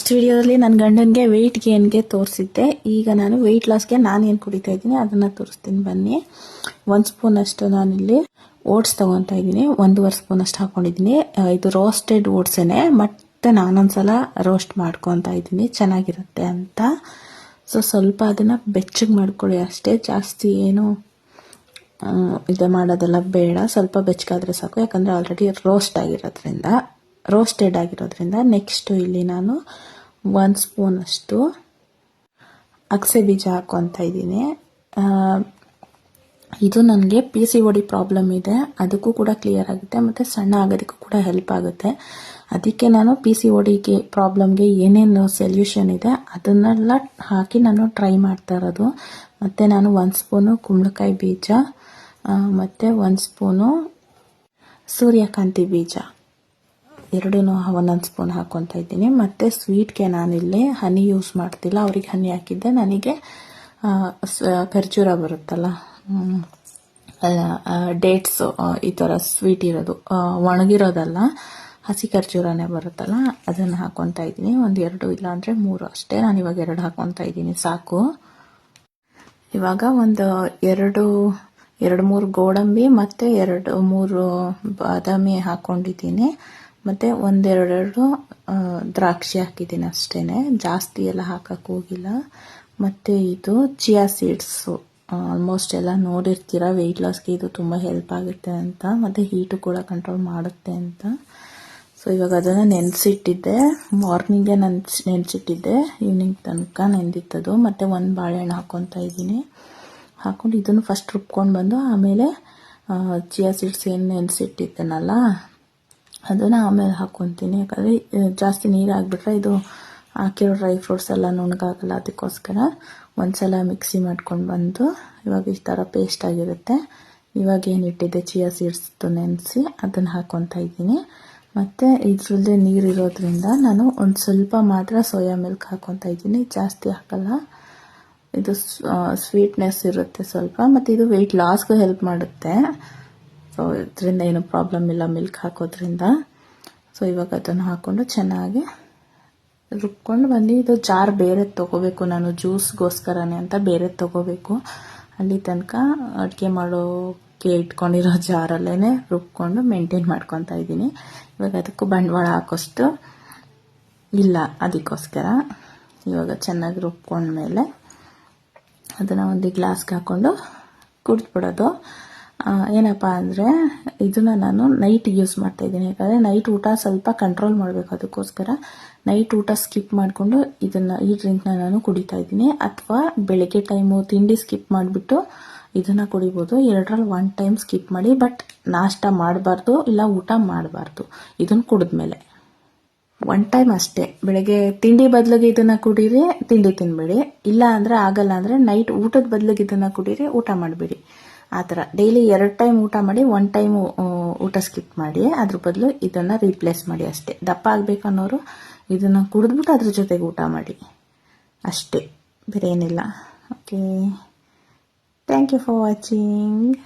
Next ವಿಡಿಯೋದಲ್ಲಿ ನನ್ನ ಗಂಡನಿಗೆ ವೆಯ್ಟ್ ಗೇನ್ಗೆ ತೋರಿಸಿದ್ದೆ. ಈಗ ನಾನು ವೆಯ್ಟ್ ಲಾಸ್ಗೆ ನಾನು ಏನು ಕುಡಿತಾ ಇದ್ದೀನಿ ಅದನ್ನು ತೋರಿಸ್ತೀನಿ ಬನ್ನಿ. ಒಂದು ಸ್ಪೂನ್ ಅಷ್ಟು ನಾನಿಲ್ಲಿ ಓಟ್ಸ್ ತೊಗೊತಾ ಇದ್ದೀನಿ. ಒಂದೂವರೆ ಸ್ಪೂನ್ ಅಷ್ಟು ಹಾಕೊಂಡಿದ್ದೀನಿ. ಆ, ಇದು ರೋಸ್ಟೆಡ್ ಓಟ್ಸೇನೆ ಮತ್ತೆ ನಾನೊಂದ್ಸಲ ರೋಸ್ಟ್ ಮಾಡ್ಕೊತಾ ಇದ್ದೀನಿ. ಚೆನ್ನಾಗಿರುತ್ತೆ ಅಂತ. ಸೊ ಸ್ವಲ್ಪ ಅದನ್ನು ಬೆಚ್ಚಗೆ ಮಾಡ್ಕೊಳ್ಳಿ ಅಷ್ಟೇ. ಜಾಸ್ತಿ ಏನು ಇದು ಮಾಡೋದೆಲ್ಲ ಬೇಡ. ಸ್ವಲ್ಪ ಬೆಚ್ಚಗಾದರೆ ಸಾಕು. ಯಾಕಂದರೆ ಆಲ್ರೆಡಿ ರೋಸ್ಟ್ ಆಗಿರೋದ್ರಿಂದ. ರೋಸ್ಟೆಡ್ ಆಗಿರೋದ್ರಿಂದ ನೆಕ್ಸ್ಟು ಇಲ್ಲಿ ನಾನು ಒಂದು ಸ್ಪೂನ್ ಅಷ್ಟು ಅಗಸೆ ಬೀಜ ಹಾಕ್ಕೊತಾ ಇದ್ದೀನಿ. ಇದು ನನಗೆ ಪಿ ಸಿ ಒಡಿ ಪ್ರಾಬ್ಲಮ್ ಇದೆ. ಅದಕ್ಕೂ ಕೂಡ ಕ್ಲಿಯರ್ ಆಗುತ್ತೆ ಮತ್ತು ಸಣ್ಣ ಆಗೋದಕ್ಕೂ ಕೂಡ ಹೆಲ್ಪ್ ಆಗುತ್ತೆ. ಅದಕ್ಕೆ ನಾನು ಪಿ ಸಿ ಒಡಿಗೆ ಪ್ರಾಬ್ಲಮ್ಗೆ ಏನೇನು ಸೊಲ್ಯೂಷನ್ ಇದೆ ಅದನ್ನೆಲ್ಲ ಹಾಕಿ ನಾನು ಟ್ರೈ ಮಾಡ್ತಾ ಇರೋದು. ಮತ್ತು ನಾನು ಒಂದು ಸ್ಪೂನು ಕುಂಬಳಕಾಯಿ ಬೀಜ ಮತ್ತು ಒಂದು ಸ್ಪೂನು ಸೂರ್ಯಕಾಂತಿ ಬೀಜ. ಎರಡೂ ಒಂದೊಂದು ಸ್ಪೂನ್ ಹಾಕ್ಕೊತಾ ಇದ್ದೀನಿ. ಮತ್ತು ಸ್ವೀಟ್ಗೆ ನಾನಿಲ್ಲಿ ಹನಿ ಯೂಸ್ ಮಾಡ್ತಿಲ್ಲ. ಅವ್ರಿಗೆ ಹನಿ ಹಾಕಿದ್ದೆ. ನನಗೆ ಖರ್ಜೂರ ಬರುತ್ತಲ್ಲ. ಡೇಟ್ಸು ಈ ಥರ ಸ್ವೀಟ್ ಇರೋದು. ಒಣಗಿರೋದಲ್ಲ. ಹಸಿ ಖರ್ಜೂರನೇ ಬರುತ್ತಲ್ಲ. ಅದನ್ನು ಹಾಕ್ಕೊತಾ ಇದ್ದೀನಿ. ಒಂದು ಎರಡು ಇಲ್ಲ ಅಂದರೆ ಮೂರು ಅಷ್ಟೇ. ನಾನು ಇವಾಗ ಎರಡು ಹಾಕ್ಕೊತಾ ಇದ್ದೀನಿ. ಸಾಕು. ಇವಾಗ ಒಂದು ಎರಡು ಎರಡು ಮೂರು ಗೋಡಂಬಿ ಮತ್ತು ಎರಡು ಮೂರು ಬಾದಾಮಿ ಹಾಕ್ಕೊಂಡಿದ್ದೀನಿ ಮತ್ತು ಒಂದೆರಡೆರಡು ದ್ರಾಕ್ಷಿ ಹಾಕಿದ್ದೀನಿ ಅಷ್ಟೇ ಜಾಸ್ತಿ ಎಲ್ಲ ಹಾಕಕ್ಕೆ ಹೋಗಿಲ್ಲ. ಮತ್ತು ಇದು ಚಿಯಾ ಸೀಡ್ಸು ಆಲ್ಮೋಸ್ಟ್ ಎಲ್ಲ ನೋಡಿರ್ತೀರ ವೆಯ್ಟ್ ಲಾಸ್ಗೆ ಇದು ತುಂಬ ಹೆಲ್ಪ್ ಆಗುತ್ತೆ ಅಂತ, ಮತ್ತು ಹೀಟು ಕೂಡ ಕಂಟ್ರೋಲ್ ಮಾಡುತ್ತೆ ಅಂತ. ಸೊ ಇವಾಗ ಅದನ್ನು ನೆನೆಸಿಟ್ಟಿದ್ದೆ. ಮಾರ್ನಿಂಗೇ ನೆನ್ಸಿ, ನೆನೆಸಿಟ್ಟಿದ್ದೆ. ಈವ್ನಿಂಗ್ ತನಕ ನೆಂದಿತ್ತದು ಮತ್ತು ಒಂದು ಬಾಳೆಹಣ್ಣು ಹಾಕ್ಕೊತಾ ಇದ್ದೀನಿ. ಹಾಕ್ಕೊಂಡು ಇದನ್ನು ಫಸ್ಟ್ ರುಬ್ಕೊಂಡು ಬಂದು, ಆಮೇಲೆ ಚಿಯಾ ಸೀಡ್ಸ್ ಏನು ನೆನೆಸಿಟ್ಟಿದ್ದೇನಲ್ಲ ಅದನ್ನು ಆಮೇಲೆ ಹಾಕ್ಕೊತೀನಿ ಯಾಕಂದರೆ ಜಾಸ್ತಿ ನೀರು ಹಾಕ್ಬಿಟ್ರೆ ಇದು ಹಾಕಿರೋ ಡ್ರೈ ಫ್ರೂಟ್ಸ್ ಎಲ್ಲ ನುಣ್ಣಗಾಗಲ್ಲ ಅದಕ್ಕೋಸ್ಕರ ಒಂದ್ಸಲ ಮಿಕ್ಸಿ ಮಾಡ್ಕೊಂಡು ಬಂದು, ಇವಾಗ ಈ ಥರ ಪೇಸ್ಟ್ ಆಗಿರುತ್ತೆ. ಇವಾಗ ಏನು ಇಟ್ಟಿದ್ದೆ ಚಿಯಾ ಸೀಡ್ಸ್ದು ನೆನೆಸಿ ಅದನ್ನು ಹಾಕ್ಕೊತಾ ಇದ್ದೀನಿ. ಮತ್ತು ಇದ್ರಲ್ಲದೆ ನೀರು ಇರೋದ್ರಿಂದ ನಾನು ಒಂದು ಸ್ವಲ್ಪ ಮಾತ್ರ ಸೋಯಾ ಮಿಲ್ಕ್ ಹಾಕ್ಕೊತಾ ಇದ್ದೀನಿ. ಜಾಸ್ತಿ ಹಾಕಲ್ಲ. ಇದು ಸ್ವೀಟ್ನೆಸ್ ಇರುತ್ತೆ ಸ್ವಲ್ಪ. ಮತ್ತು ಇದು ವೆಯ್ಟ್ ಲಾಸ್ಗೂ ಹೆಲ್ಪ್ ಮಾಡುತ್ತೆ. ಸೊ ಇದರಿಂದ ಏನು ಪ್ರಾಬ್ಲಮ್ ಇಲ್ಲ ಮಿಲ್ಕ್ ಹಾಕೋದ್ರಿಂದ. ಸೊ ಇವಾಗ ಅದನ್ನು ಹಾಕ್ಕೊಂಡು ಚೆನ್ನಾಗಿ ರುಬ್ಕೊಂಡು ಬಂದು ಇದು ಜಾರ್ ಬೇರೆ ತೊಗೋಬೇಕು ನಾನು ಜ್ಯೂಸ್ಗೋಸ್ಕರನೇ ಅಂತ ಬೇರೆ ತೊಗೋಬೇಕು. ಅಲ್ಲಿ ತನಕ ಅಡುಗೆ ಮಾಡೋಕ್ಕೆ ಇಟ್ಕೊಂಡಿರೋ ಜಾರಲ್ಲೇ ರುಬ್ಕೊಂಡು ಮೇಂಟೈನ್ ಮಾಡ್ಕೊತಾ ಇದ್ದೀನಿ. ಇವಾಗ ಅದಕ್ಕೂ ಬಂಡವಾಳ ಹಾಕೋಷ್ಟು ಇಲ್ಲ ಅದಕ್ಕೋಸ್ಕರ. ಇವಾಗ ಚೆನ್ನಾಗಿ ರುಬ್ಕೊಂಡ್ಮೇಲೆ ಅದನ್ನು ಒಂದು ಗ್ಲಾಸ್ಗೆ ಹಾಕ್ಕೊಂಡು ಕುಡಿದ್ಬಿಡೋದು. ಏನಪ್ಪ ಅಂದರೆ ಇದನ್ನು ನಾನು ನೈಟ್ ಯೂಸ್ ಮಾಡ್ತಾ ಇದ್ದೀನಿ. ಯಾಕಂದರೆ ನೈಟ್ ಊಟ ಸ್ವಲ್ಪ ಕಂಟ್ರೋಲ್ ಮಾಡಬೇಕು ಅದಕ್ಕೋಸ್ಕರ. ನೈಟ್ ಊಟ ಸ್ಕಿಪ್ ಮಾಡಿಕೊಂಡು ಇದನ್ನು, ಈ ಡ್ರಿಂಕ್ನ ನಾನು ಕುಡಿತಾ ಇದ್ದೀನಿ. ಅಥವಾ ಬೆಳಗ್ಗೆ ಟೈಮು ತಿಂಡಿ ಸ್ಕಿಪ್ ಮಾಡಿಬಿಟ್ಟು ಇದನ್ನು ಕುಡಿಬೋದು. ಎರಡರಲ್ಲಿ ಒನ್ ಟೈಮ್ ಸ್ಕಿಪ್ ಮಾಡಿ ಬಟ್ ನಾಷ್ಟ ಮಾಡಬಾರ್ದು, ಇಲ್ಲ ಊಟ ಮಾಡಬಾರ್ದು. ಇದನ್ನು ಕುಡಿದ್ಮೇಲೆ. ಒನ್ ಟೈಮ್ ಅಷ್ಟೇ. ಬೆಳಗ್ಗೆ ತಿಂಡಿ ಬದಲಿಗೆ ಇದನ್ನು ಕುಡೀರಿ, ತಿಂಡಿ ತಿನ್ಬೇಡಿ. ಇಲ್ಲ ಅಂದರೆ ಆಗಲ್ಲ ಅಂದರೆ ನೈಟ್ ಊಟದ ಬದಲಿಗೆ ಇದನ್ನು ಕುಡೀರಿ, ಊಟ ಮಾಡಬೇಡಿ. ಆ ಥರ ಡೈಲಿ ಎರಡು ಟೈಮ್ ಊಟ ಮಾಡಿ ಒನ್ ಟೈಮ್ ಊಟ ಸ್ಕಿಪ್ ಮಾಡಿ, ಅದ್ರ ಬದಲು ಇದನ್ನ ರೀಪ್ಲೇಸ್ ಮಾಡಿ ಅಷ್ಟೇ. ದಪ್ಪ ಆಗ್ಬೇಕು ಅನ್ನೋರು ಇದನ್ನ ಕುಡಿದ್ಬಿಟ್ಟು ಅದ್ರ ಜೊತೆಗೆ ಊಟ ಮಾಡಿ. ಅಷ್ಟೇ. ಬೇರೆ ಏನಿಲ್ಲ okay thank you for watching